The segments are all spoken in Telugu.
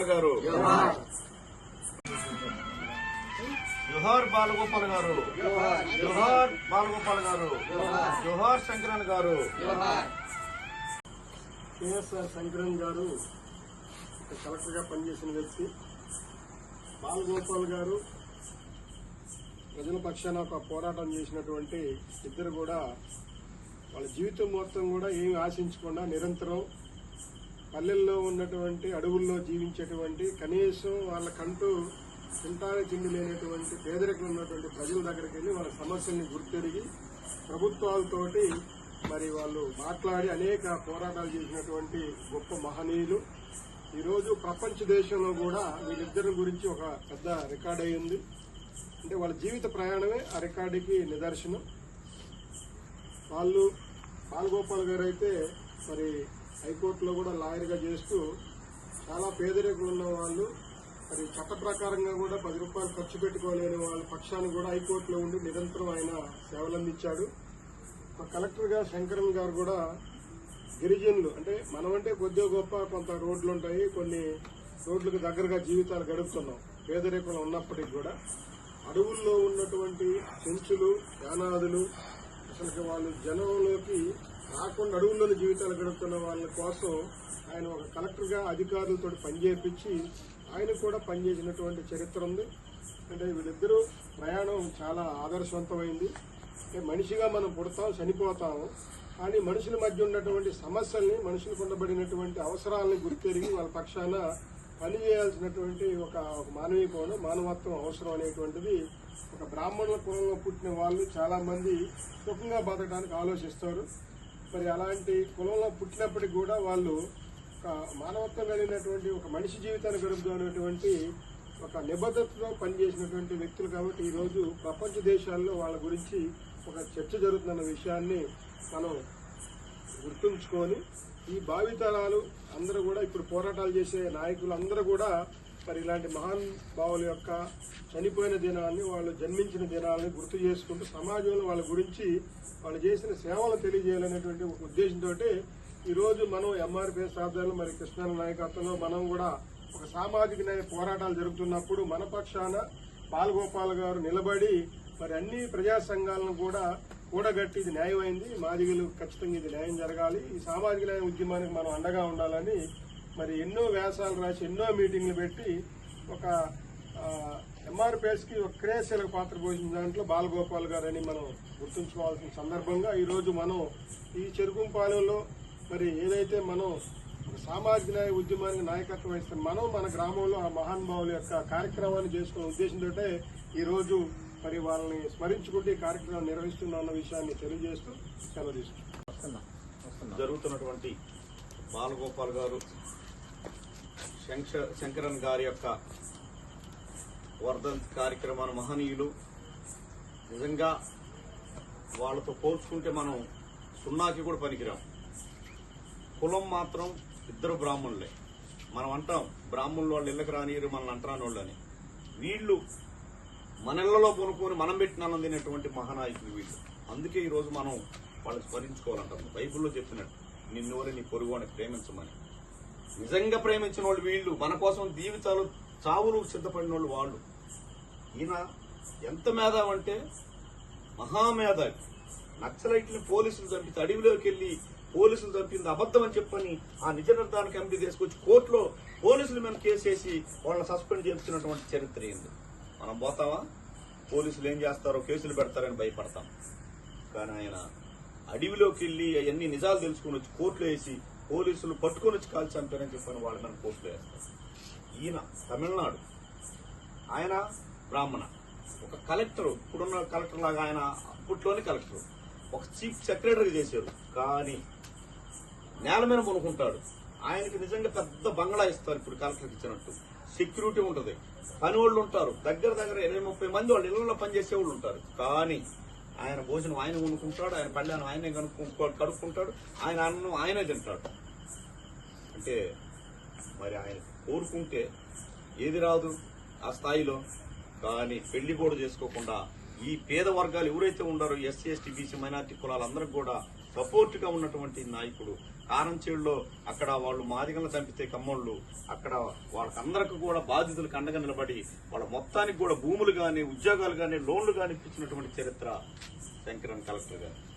బాలగోపాల్ గారు. జోహార్. బాలగోపాల్ గారు. జోహార్. బాలగోపాల్ గారు. జోహార్. శంకరన్ గారు. కేఎస్ఆర్ శంకరన్ గారు ఇక్కడ కలెక్టర్గా పనిచేసిన వ్యక్తి. బాలగోపాల్ గారు ప్రజల పక్షాన ఒక పోరాటం చేసినటువంటి ఇద్దరు కూడా వాళ్ళ జీవితం మొత్తం కూడా ఏమి ఆశించకుండా నిరంతరం పల్లెల్లో ఉన్నటువంటి అడవుల్లో జీవించేటువంటి కనీసం వాళ్ళకంటూ తింటానే తిండి లేనటువంటి పేదరికం ఉన్నటువంటి ప్రజల దగ్గరికి వెళ్ళి వాళ్ళ సమస్యల్ని గుర్తెరిగి ప్రభుత్వాలతోటి మరి వాళ్ళు మాట్లాడి అనేక పోరాటాలు చేసినటువంటి గొప్ప మహనీయులు. ఈరోజు ప్రపంచ దేశంలో కూడా వీళ్ళిద్దరి గురించి ఒక పెద్ద రికార్డ్ అయ్యింది అంటే వాళ్ళ జీవిత ప్రయాణమే ఆ రికార్డుకి నిదర్శనం. వాళ్ళు బాలగోపాల్ గారు అయితే మరి హైకోర్టులో కూడా లాయర్గా చేస్తూ చాలా పేదరికలు ఉన్న వాళ్ళు మరి చట్ట ప్రకారంగా కూడా పది రూపాయలు ఖర్చు పెట్టుకోలేని వాళ్ళ పక్షాన్ని కూడా హైకోర్టులో ఉండి నిరంతరం ఆయన సేవలందించాడు. మా కలెక్టర్గా శంకరన్ గారు కూడా గిరిజనులు అంటే మనమంటే కొద్దిగా గొప్ప కొంత రోడ్లు ఉంటాయి కొన్ని రోడ్లకు దగ్గరగా జీవితాలు గడుపుతున్నాం పేదరికంలో ఉన్నప్పటికీ కూడా. అడవుల్లో ఉన్నటువంటి చెంచులు యానాదులు అసలు వాళ్ళు జనంలోకి రాకుండా అడుగుల్లోని జీవితాలు గడుపుతున్న వాళ్ళ కోసం ఆయన ఒక కలెక్టర్గా అధికారులతో పనిచేపించి ఆయన కూడా పనిచేసినటువంటి చరిత్ర ఉంది. అంటే వీళ్ళిద్దరూ ప్రయాణం చాలా ఆదర్శవంతమైంది. అంటే మనిషిగా మనం పుడతాం చనిపోతాము కానీ మనుషుల మధ్య ఉన్నటువంటి సమస్యల్ని మనుషులకు ఉండబడినటువంటి అవసరాలని గుర్తెరిగి వాళ్ళ పక్షాన పనిచేయాల్సినటువంటి ఒక ఒక మానవీయ కోణం మానవత్వం అవసరం అనేటువంటిది ఒక బ్రాహ్మణుల కులంలో పుట్టిన వాళ్ళు చాలామంది సుఖంగా బతకడానికి ఆలోచిస్తారు. మరి అలాంటి కులంలో పుట్టినప్పటికి కూడా వాళ్ళు ఒక మానవత్వం కలిగినటువంటి ఒక మనిషి జీవితాన్ని గడుపుతున్నటువంటి ఒక నిబద్ధతతో పనిచేసినటువంటి వ్యక్తులు కాబట్టి ఈ రోజు ప్రపంచ దేశాల్లో వాళ్ళ గురించి ఒక చర్చ జరుగుతున్న విషయాన్ని మనం గుర్తుంచుకొని ఈ భావితరాలు అందరూ కూడా ఇప్పుడు పోరాటాలు చేసే నాయకులు అందరూ కూడా మరి ఇలాంటి మహాన్ భావుల యొక్క చనిపోయిన దినాన్ని వాళ్ళు జన్మించిన దినాలని గుర్తు చేసుకుంటూ సమాజంలో వాళ్ళ గురించి వాళ్ళు చేసిన సేవలు తెలియజేయాలనేటువంటి ఒక ఉద్దేశంతో ఈరోజు మనం ఎంఆర్పిఎస్ ఆధ్వర్యంలో మరి కృష్ణ నాయకత్వంలో మనం కూడా ఒక సామాజిక న్యాయ పోరాటాలు జరుగుతున్నప్పుడు మన పక్షాన బాలగోపాల్ గారు నిలబడి మరి అన్ని ప్రజా సంఘాలను కూడా కూడగట్టి ఇది న్యాయమైంది మాదిగలు ఖచ్చితంగా ఇది న్యాయం జరగాలి ఈ సామాజిక న్యాయ ఉద్యమానికి మనం అండగా ఉండాలని మరి ఎన్నో వ్యాసాలు రాసి ఎన్నో మీటింగ్లు పెట్టి ఒక ఎంఆర్పిఎస్కి ఒక క్రియాశీలక పాత్ర పోషించిన దాంట్లో బాలగోపాల్ గారని మనం గుర్తుంచుకోవాల్సిన సందర్భంగా ఈ రోజు మనం ఈ చెరుకుంపాలెంలో మరి ఏదైతే మనం ఒక సామాజిక న్యాయ ఉద్యమానికి నాయకత్వం వహిస్తున్న మనం మన గ్రామంలో ఆ మహానుభావుల యొక్క కార్యక్రమాన్ని చేసుకునే ఉద్దేశంతో ఈ రోజు మరి వాళ్ళని స్మరించుకుంటూ ఈ కార్యక్రమం నిర్వహిస్తున్నా అన్న విషయాన్ని తెలియజేస్తూ సెలవు తీసుకుంటాం జరుగుతున్నటువంటి బాలగోపాల్ గారు శంకరన్ గారి యొక్క వర్ధంతి కార్యక్రమాన్ని మహనీయులు. నిజంగా వాళ్ళతో పోల్చుకుంటే మనం సున్నాకి కూడా పనికిరాం. కులం మాత్రం ఇద్దరు బ్రాహ్మణులే. మనం అంటాం బ్రాహ్మణులు వాళ్ళు ఇళ్ళకి రానియరు మనల్ని అంటరాని వాళ్ళని. వీళ్ళు మన ఇళ్ళలో కొనుక్కొని మనం పెట్టిన అందినటువంటి మహానాయకులు వీళ్ళు. అందుకే ఈరోజు మనం వాళ్ళు స్మరించుకోవాలంటాం. బైబిల్లో చెప్పినట్టు నిన్నెవరే నీ పొరుగు అని ప్రేమించమని. నిజంగా ప్రేమించిన వాళ్ళు వీళ్ళు మన కోసం జీవితాలు చావులు సిద్ధపడిన వాళ్ళు వాళ్ళు. ఈయన ఎంత మేధావంటే మహామేధావి నక్సలైట్ని పోలీసులు చంపితే అడవిలోకి వెళ్ళి పోలీసులు చంపింది అబద్ధం అని చెప్పని ఆ నిజ నిర్ధారణ కమిటీ తీసుకొచ్చి కోర్టులో పోలీసుల మీద కేసేసి వాళ్ళని సస్పెండ్ చేస్తున్నటువంటి చరిత్ర ఏంది? మనం పోతావా పోలీసులు ఏం చేస్తారో కేసులు పెడతారని భయపడతాం. కానీ ఆయన అడవిలోకి వెళ్ళి అవన్నీ నిజాలు తెలుసుకుని వచ్చి కోర్టులో వేసి పోలీసులు పట్టుకొని వచ్చి కాల్చి చంపారని చెప్పని వాళ్ళ మీద కోర్టులో వేస్తారు ఈయన తమిళనాడు. ఆయన బ్రాహ్మణ. ఒక కలెక్టర్ ఇప్పుడున్న కలెక్టర్ లాగా ఆయన అప్పట్లోనే కలెక్టర్. ఒక చీఫ్ సెక్రటరీ చేశారు. కానీ నేల మీద కొనుక్కుంటాడు ఆయనకి నిజంగా పెద్ద బంగ్లా ఇస్తారు ఇప్పుడు కలెక్టర్కి ఇచ్చినట్టు. సెక్యూరిటీ ఉంటుంది. పని వాళ్ళు ఉంటారు. దగ్గర దగ్గర ఇరవై ముప్పై మంది వాళ్ళు ఇళ్ళలో పనిచేసే వాళ్ళు ఉంటారు. కానీ ఆయన భోజనం ఆయన వండుకుంటాడు ఆయన పళ్ళాను ఆయనే కనుక్కు కడుక్కుంటాడు ఆయన అన్నం ఆయనే తింటాడు. అంటే మరి ఆయన కోరుకుంటే ఏది రాదు ఆ స్థాయిలో. కానీ పెళ్ళి కూడా చేసుకోకుండా ఈ పేద వర్గాలు ఎవరైతే ఉండారో ఎస్సీ ఎస్టీ బీసీ మైనార్టీ కులాలందరికీ కూడా సపోర్ట్గా ఉన్నటువంటి నాయకుడు కారంచేడులో అక్కడ వాళ్ళు మాదిగలను చంపితే కమ్మోళ్ళు అక్కడ వాళ్ళకందరికి కూడా బాధితులకు అండగా నిలబడి వాళ్ళ మొత్తానికి కూడా భూములు కానీ ఉద్యోగాలు కానీ లోన్లు కానీ ఇప్పించినటువంటి చరిత్ర శంకరన్ కలెక్టర్ గారు.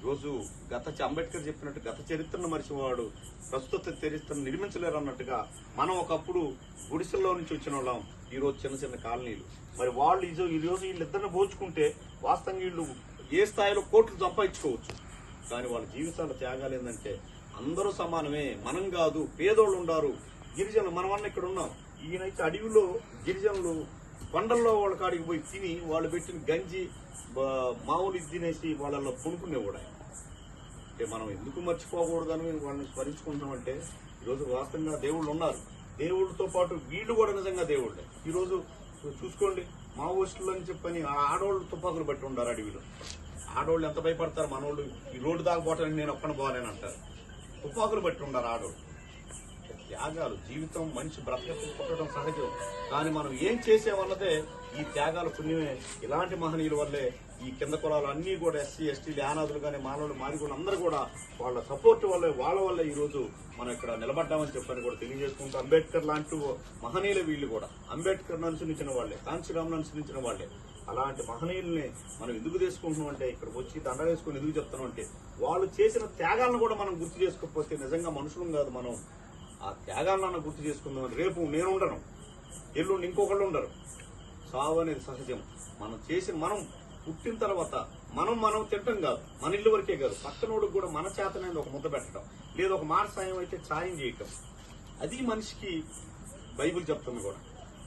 ఈరోజు గత అంబేద్కర్ చెప్పినట్టు గత చరిత్రను మరిచివాడు ప్రస్తుత చరిత్రను నిర్మించలేరు అన్నట్టుగా మనం ఒకప్పుడు గుడిసెల్లో నుంచి వచ్చిన వాళ్ళం. ఈరోజు చిన్న చిన్న కాలనీలు. మరి వాళ్ళు ఈ రోజు- వీళ్ళిద్దరిని పోల్చుకుంటే వాస్తవంగా వీళ్ళు ఏ స్థాయిలో కోట్లు సంపాదించుకోవచ్చు? కానీ వాళ్ళ జీవితాల త్యాగాలు ఏంటంటే అందరూ సమానమే మనం కాదు పేదోళ్ళు ఉండారు గిరిజనులు మనమన్న ఇక్కడ ఉన్నాం. ఈయనైతే అడవిలో గిరిజనులు కొండల్లో వాళ్ళ కాడికి పోయి తిని వాళ్ళు పెట్టిన గంజి బా- మామూలు ఇది తినేసి వాళ్ళల్లో పుణుకునేవాడు ఆయన. అంటే మనం ఎందుకు మర్చిపోకూడదని వాళ్ళని స్మరించుకుంటామంటే ఈరోజు వాస్తవంగా దేవుళ్ళు ఉన్నారు. దేవుళ్ళతో పాటు వీళ్ళు కూడా నిజంగా దేవుళ్ళే. ఈరోజు చూసుకోండి మావోయిస్టులు అని చెప్పని ఆ ఆడవాళ్ళు తుపాకులు బట్టి ఉండారు అడవిలో. ఆడవాళ్ళు ఎంత భయపడతారు? మనోళ్ళు ఈ రోడ్డు దాకా పోవటానికి నేను ఒక్కన పోలేను అంటారు. తుపాకులు పట్టి ఉండరు ఆడవాళ్ళు త్యాగాలు జీవితం మనిషి బ్రతక పుట్టడం సహజం. కానీ మనం ఏం చేసేవన్నదే ఈ త్యాగాల పుణ్యమే. ఇలాంటి మహనీయుల వల్లే ఈ కింద కులాలు అన్నీ కూడా ఎస్సీ ఎస్టీ యానాదులు కానీ మానవులు మాదిగోళ్ళు అందరూ కూడా వాళ్ళ సపోర్ట్ వల్లే వాళ్ళ వల్లే ఈ రోజు మనం ఇక్కడ నిలబడ్డామని చెప్పని కూడా తెలియజేసుకుంటూ అంబేద్కర్ లాంటి మహనీయుల వీళ్ళు కూడా. అంబేద్కర్ అనుసరించిన వాళ్ళే కాంచీరామ్ అనుసరించిన వాళ్ళే. అలాంటి మహనీయుల్ని మనం ఎందుకు తీసుకుంటున్నాం అంటే ఇక్కడికి వచ్చి దండ వేసుకొని ఎందుకు చెప్తున్నాం అంటే వాళ్ళు చేసిన త్యాగాలను కూడా మనం గుర్తు చేసుకోకపోతే నిజంగా మనుషులం కాదు మనం. ఆ త్యాగాలను గుర్తు చేసుకుందాం రేపు నేను ఉండను. ఎల్లుండి ఇంకొకళ్ళు ఉండరు. సావు అనేది సహజం. మనం చేసిన మనం పుట్టిన తర్వాత మనం మనం తింటాం కాదు. మన ఇల్లు వరకే కాదు. పక్కనోడికి కూడా మన చేతనేది ఒక ముద్ద పెట్టడం. లేదా ఒక మాట సాయం అయితే సాయం చేయటం. అది మనిషికి బైబిల్ చెప్తుంది కూడా.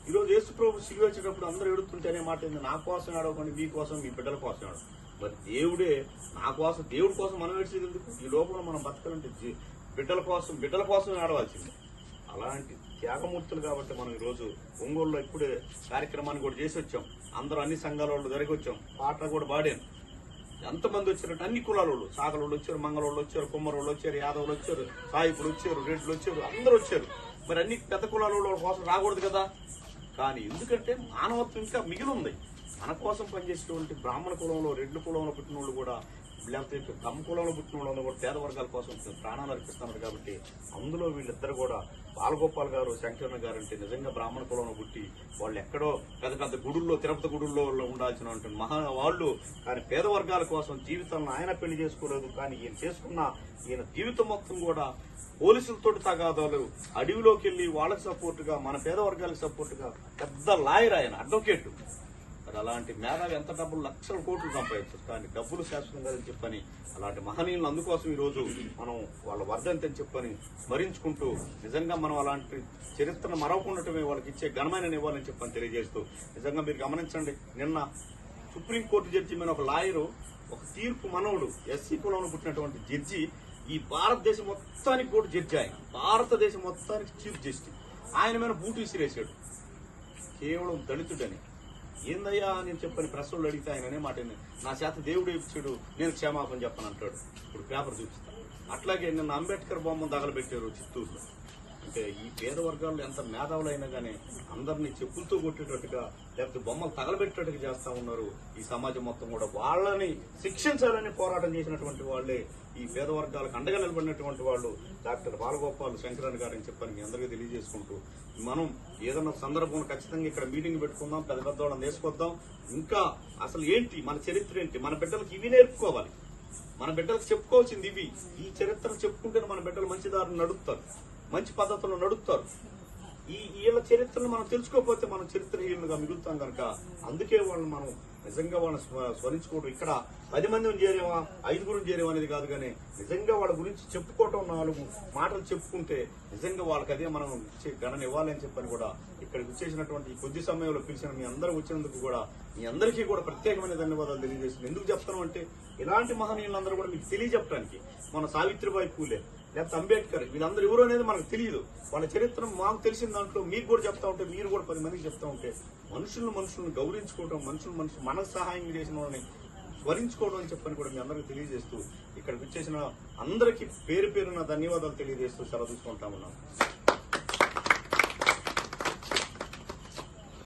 ఈరోజు యేసు ప్రభు సిలువ వచ్చేటప్పుడు అందరూ ఎడుతుంటే అనే మాట ఏంది? నా కోసం ఏడవకండి మీ కోసం మీ బిడ్డల కోసం ఏడవ. మరి దేవుడే నా కోసం దేవుడి కోసం మనం ఏడ్చేది ఎందుకు? ఈ లోపల మనం బతకాలంటే బిడ్డల కోసం బిడ్డల కోసం ఏడవాల్సింది. అలాంటి త్యాగమూర్తులు కాబట్టి మనం ఈరోజు ఒంగోలులో ఇప్పుడే కార్యక్రమాన్ని కూడా చేసి వచ్చాం. అందరూ అన్ని సంఘాల వాళ్ళు జరిగి వచ్చాం. పాట కూడా పాడాను ఎంతమంది వచ్చారంటే అన్ని కులాల వాళ్ళు. సాగలోళ్ళు వచ్చారు మంగళోళ్ళు వచ్చారు కుమ్మరోళ్ళు వచ్చారు యాదవులు వచ్చారు సాయిపులు వచ్చారు రెడ్లు వచ్చారు అందరూ వచ్చారు. మరి అన్ని పెద్ద కులాల వాళ్ళు వాళ్ళ కోసం రాకూడదు కదా? కానీ ఎందుకంటే మానవత్వం ఇంకా మిగిలి ఉంది. మన కోసం పనిచేసేటువంటి బ్రాహ్మణ కులంలో రెడ్ల కులంలో పుట్టిన వాళ్ళు కూడా లేకపోతే తమ కులంలో పుట్టిన వాళ్ళు కూడా పేద వర్గాల కోసం ప్రాణాలు అర్పిస్తున్నారు కాబట్టి అందులో వీళ్ళిద్దరు కూడా బాలగోపాల్ గారు శంకరణ గారు అంటే నిజంగా బ్రాహ్మణ కులంలో పుట్టి వాళ్ళు ఎక్కడో పెద్ద పెద్ద గుడుల్లో తిరుపతి గుడుల్లో ఉండాల్సిన మహా వాళ్ళు. కానీ పేద వర్గాల కోసం జీవితాలను ఆయన పెళ్ళి చేసుకోలేదు. కానీ ఈయన చేసుకున్న ఈయన జీవితం మొత్తం కూడా పోలీసులతోటి తగాదాలు అడవిలోకి వెళ్ళి వాళ్ళకి సపోర్టుగా మన పేద వర్గాలకు సపోర్టుగా పెద్ద లాయర్ ఆయన అడ్వకేట్ మరి అలాంటి మేధావి ఎంత డబ్బులు? లక్షల కోట్లు సంపాదించు కానీ డబ్బులు శాశ్వతం కాదని చెప్పని అలాంటి మహనీయులను అందుకోసం ఈ రోజు మనం వాళ్ళ వర్ధంతి అని చెప్పని స్మరించుకుంటూ నిజంగా మనం అలాంటి చరిత్రను మరవకుండటమే వాళ్ళకి ఇచ్చే ఘనమైన ఇవ్వాలని చెప్పని తెలియజేస్తూ నిజంగా మీరు గమనించండి. నిన్న సుప్రీంకోర్టు జడ్జి మీద ఒక లాయరు ఒక తీర్పు మనవుడు ఎస్సీ కులంలో పుట్టినటువంటి జడ్జి ఈ భారతదేశం మొత్తానికి కూడా జడ్జి ఆయన. భారతదేశం మొత్తానికి చీఫ్ జస్టిస్. ఆయన మీద బూటు విసిరేసాడు కేవలం దళితుడని. ఏందయ్యా నేను చెప్పని ప్రశ్నలు అడిగితే ఆయననే మాట నా చేత దేవుడు ఇచ్చాడు నేను క్షమాపణ చెప్పను అంటాడు. ఇప్పుడు పేపర్ చూపిస్తాను అట్లాగే నిన్న అంబేద్కర్ బొమ్మ తగలబెట్టారు చిత్తూరులో. అంటే ఈ పేద వర్గాల్లో ఎంత మేధావులైనా కానీ అందరినీ చెప్పులతో కొట్టేటట్టుగా లేకపోతే బొమ్మలు తగలబెట్టేటట్టుగా చేస్తా ఉన్నారు. ఈ సమాజం మొత్తం కూడా వాళ్ళని శిక్షించాలని పోరాటం చేసినటువంటి వాళ్ళే ఈ పేద వర్గాలకు అండగా నిలబడినటువంటి వాళ్ళు. డాక్టర్ బాలగోపాల్ శంకరన్ గారు అని చెప్పని మీ అందరికీ తెలియజేసుకుంటూ మనం ఏదన్నా సందర్భం ఖచ్చితంగా ఇక్కడ మీటింగ్ పెట్టుకుందాం పెద్ద పెద్ద వాళ్ళని తీసుకొద్దాం. ఇంకా అసలు ఏంటి? మన చరిత్ర ఏంటి? మన బిడ్డలకు ఇవి నేర్పుకోవాలి. మన బిడ్డలకు చెప్పుకోవాల్సింది ఇవి. ఈ చరిత్ర చెప్పుకుంటేనే మన బిడ్డలు మంచి దారిని నడుపుతారు. మంచి పద్ధతుల్లో నడుపుతారు. ఈ వీళ్ళ చరిత్రను మనం తెలుసుకోకపోతే మనం చరిత్రహీనులుగా మిగులుతాం కనుక అందుకే వాళ్ళని మనం నిజంగా వాళ్ళని స్మరించుకోవడం ఇక్కడ పది మందిని చేరేవా? ఐదుగురిని చేరేవా అనేది కాదు కానీ నిజంగా వాళ్ళ గురించి చెప్పుకోవటం నాలుగు మాటలు చెప్పుకుంటే నిజంగా వాళ్ళకి అదే మనం ఇచ్చే గణన ఇవ్వాలని చెప్పని కూడా ఇక్కడికి వచ్చేసినటువంటి ఈ కొద్ది సమయంలో పిలిచిన మీ అందరూ వచ్చినందుకు కూడా మీ అందరికీ కూడా ప్రత్యేకమైన ధన్యవాదాలు తెలియజేస్తుంది ఎందుకు చెప్తాను అంటే ఇలాంటి మహనీయులందరూ కూడా మీకు తెలియజెప్పడానికి మన సావిత్రిబాయి పూలే లేకపోతే అంబేద్కర్ వీళ్ళందరూ ఎవరు అనేది మనకు తెలియదు. వాళ్ళ చరిత్ర మాకు తెలిసిన దాంట్లో మీకు కూడా చెప్తా ఉంటే మీరు కూడా పది మందికి చెప్తా ఉంటే మనుషులను మనుషులను గౌరవించుకోవడం మనుషులు మనుషులు మనకు సహాయం చేసిన వాళ్ళని స్మరించుకోవడం అని చెప్పని కూడా మీ అందరికీ తెలియజేస్తూ ఇక్కడికి వచ్చేసిన అందరికీ పేరు పేరున ధన్యవాదాలు తెలియజేస్తూ సెలవు తీసుకుంటా ఉన్నాం.